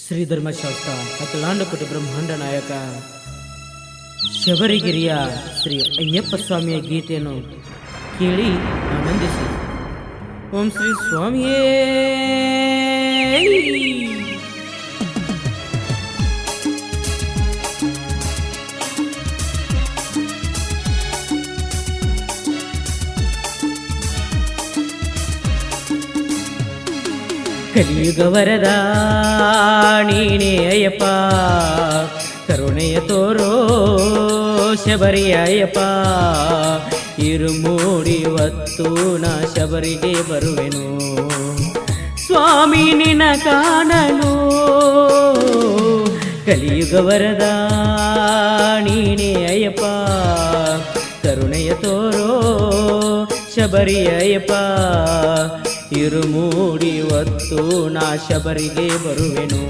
ಶ್ರೀ ಧರ್ಮಶಾಸ್ತ್ರ ಅಖಿಲಾಂಡಕೋಟಿ ಬ್ರಹ್ಮಾಂಡ ನಾಯಕ ಶಬರಿಗಿರಿಯ ಶ್ರೀ ಅಯ್ಯಪ್ಪ ಸ್ವಾಮಿಯ ಗೀತೆಯನ್ನು ಕೇಳಿ ಆನಂದಿಸಿ. ಓಂ ಶ್ರೀ ಸ್ವಾಮಿಯೇ ಕಲಿಯುಗ ವರದ ನೀನೇ ಅಯ್ಯಪ್ಪ. ಕರುಣೆಯ ತೋರೋ ಶಬರಿಯ ಅಯ್ಯಪ್ಪ. ಮೂಡಿ ನಾ ಶಬರಿಗೆ ಬರುವೆನು. ಸ್ವಾಮಿ ನಿನ ಕಾಣಲು ಕಲಿಯುಗ ವರದ ನೀನೇ ಅಯ್ಯಪ್ಪ. ಕರುಣೆಯ ತೋರೋ ಶಬರಿಯ ಅಯ್ಯಪ್ಪ. ಇರು ಮೂಡಿ ಹೊತ್ತು ನಾ ಶಬರಿಗೆ ಬರುವೆನು.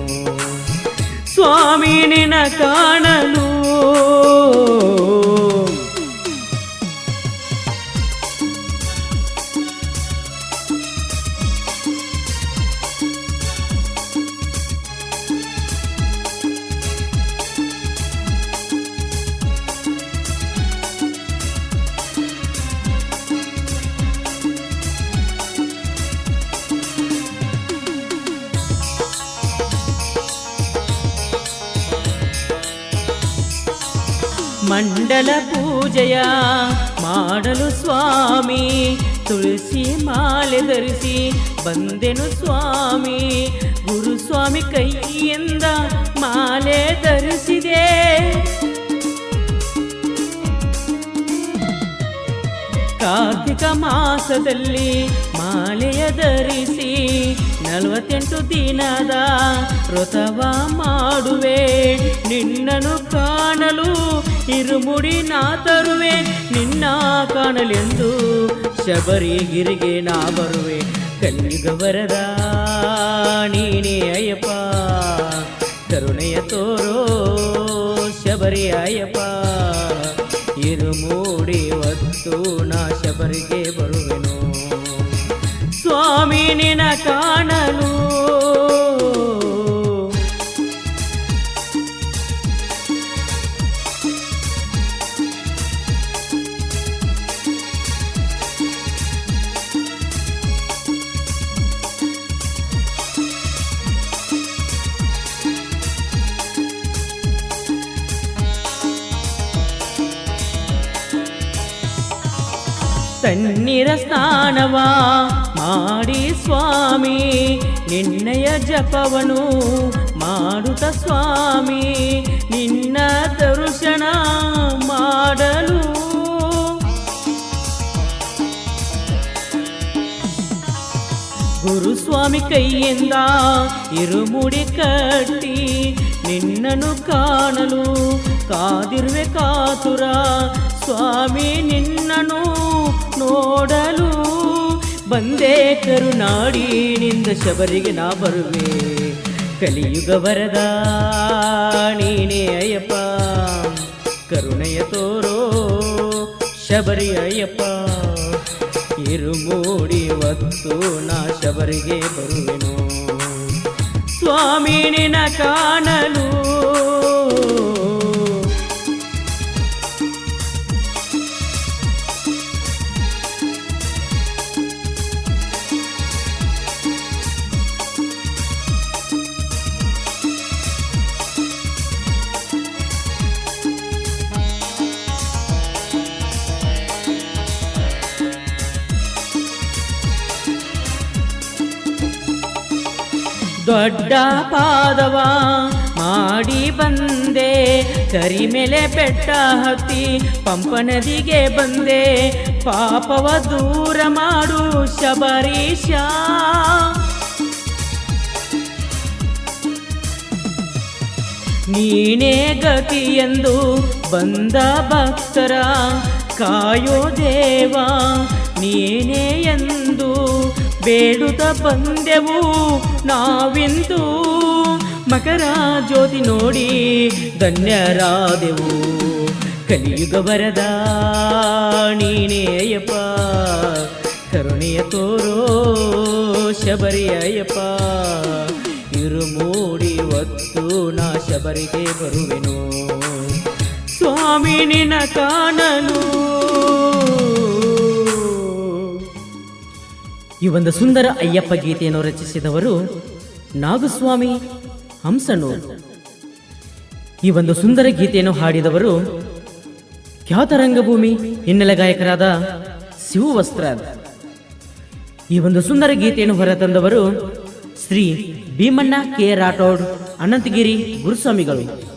ಸ್ವಾಮಿ ನಿನ ಕಾಣಲು ಮಂಡಲ ಪೂಜೆಯ ಮಾಡಲು ಸ್ವಾಮಿ. ತುಳಸಿ ಮಾಲೆ ಧರಿಸಿ ಬಂದೆನು ಸ್ವಾಮಿ. ಗುರುಸ್ವಾಮಿ ಕೈಯಿಂದ ಮಾಲೆ ಧರಿಸಿದೆ. ಕಾರ್ತಿಕ ಮಾಸದಲ್ಲಿ ಮಾಲೆಯ ಧರಿಸಿ ನಲವತ್ತೆಂಟು ದಿನದ ವ್ರತವ ಮಾಡುವೆ. ನಿನ್ನನು ಕಾಣಲು ಇರುಮುಡಿ ನಾ ತರುವೆ, ನಿನ್ನ ಕಾಣಲೆಂದು ಶಬರಿಗಿರಿಗೆ ನಾ ಬರುವೆ. ಕಲ್ಲಿಗ ನೀನೇ ಅಯ್ಯಪ್ಪ, ಕರುಣೆಯ ತೋರೋ ಶಬರಿ ಅಯ್ಯಪ್ಪ. ಇರುಮೂಡಿ ಹೊತ್ತು ನಾ ಶಬರಿಗೆ ಬರುವೆನು. ಸ್ವಾಮಿ ನಿನ ಕಾಣಲು ತಣ್ಣೀರ ಸ್ನಾನವ? ಮಾಡಿ ಸ್ವಾಮಿ, ನಿನ್ನಯ ಜಪವನು. ಮಾಡುತ್ತ ಸ್ವಾಮಿ, ನಿನ್ನ ದರ್ಶನ ಮಾಡಲು. ಗುರುಸ್ವಾಮಿ ಕೈಯಿಂದ ಇರುಮುಡಿ ಕಟ್ಟಿ ನಿನ್ನನು ಕಾಣಲು. ಕಾದಿರುವೆ ಕಾತುರ ಸ್ವಾಮಿ ನಿನ್ನನು ನೋಡಲು ಬಂದೇ ಕರುನಾಡಿ ನಿಂದ ಶಬರಿಗೆ ನಾ ಬರುವೆ. ಕಲಿಯುಗ ವರದ ನೀನೇ ಅಯ್ಯಪ್ಪ, ಕರುಣೆಯ ತೋರೋ ಶಬರಿ ಅಯ್ಯಪ್ಪ. ಇರು ಮೂಡಿ ಹೊತ್ತು ನಾ ಶಬರಿಗೆ ಬರುವೆನು. ಸ್ವಾಮಿ ನಿನ ಕಾಣಲು ದೊಡ್ಡ ಪಾದವ ಮಾಡಿ ಬಂದೆ ಕರಿಮೆಲೆ ಬೆಟ್ಟ ಹತ್ತಿ ಪಂಪ ನದಿಗೆ ಬಂದೆ, ಪಾಪವ ದೂರ ಮಾಡು ಶಬರೀಶ ನೀನೇ ಗತಿ ಎಂದು ಬಂದ ಭಕ್ತರ ಕಾಯೋ ದೇವ, ನೀನೇ ಎಂದು ಬೇಡುತ್ತ ಬಂದೆವು ನಾವಿಂದು. ಮಕರ ಜ್ಯೋತಿ ನೋಡಿ ಧನ್ಯರಾದೆವು. ಕಲಿಯುಗ ಬರದ ನೀನೇಯಪ್ಪ, ಕರುಣೆಯ ತೋರೋ ಶಬರಿಯಯ್ಯಪ್ಪ. ಇರು ಮೂಡಿ ಹೊತ್ತು ನಾ ಶಬರಿಗೆ ಬರುವೆನು. ಸ್ವಾಮಿ ನಿನ ಕಾಣಲು ಈ ಒಂದು ಸುಂದರ ಅಯ್ಯಪ್ಪ ಗೀತೆಯನ್ನು ರಚಿಸಿದವರು ನಾಗಸ್ವಾಮಿ ಹಂಸನೂರ್. ಈ ಒಂದು ಸುಂದರ ಗೀತೆಯನ್ನು ಹಾಡಿದವರು ಖ್ಯಾತ ರಂಗಭೂಮಿ ಹಿನ್ನೆಲೆ ಗಾಯಕರಾದ ಶಿವವಸ್ತ್ರ. ಈ ಒಂದು ಸುಂದರ ಗೀತೆಯನ್ನು ಹೊರತಂದವರು ಶ್ರೀ ಭೀಮಣ್ಣ ಕೆ ರಾಠೋಡ್ ಅನಂತಗಿರಿ ಗುರುಸ್ವಾಮಿಗಳು.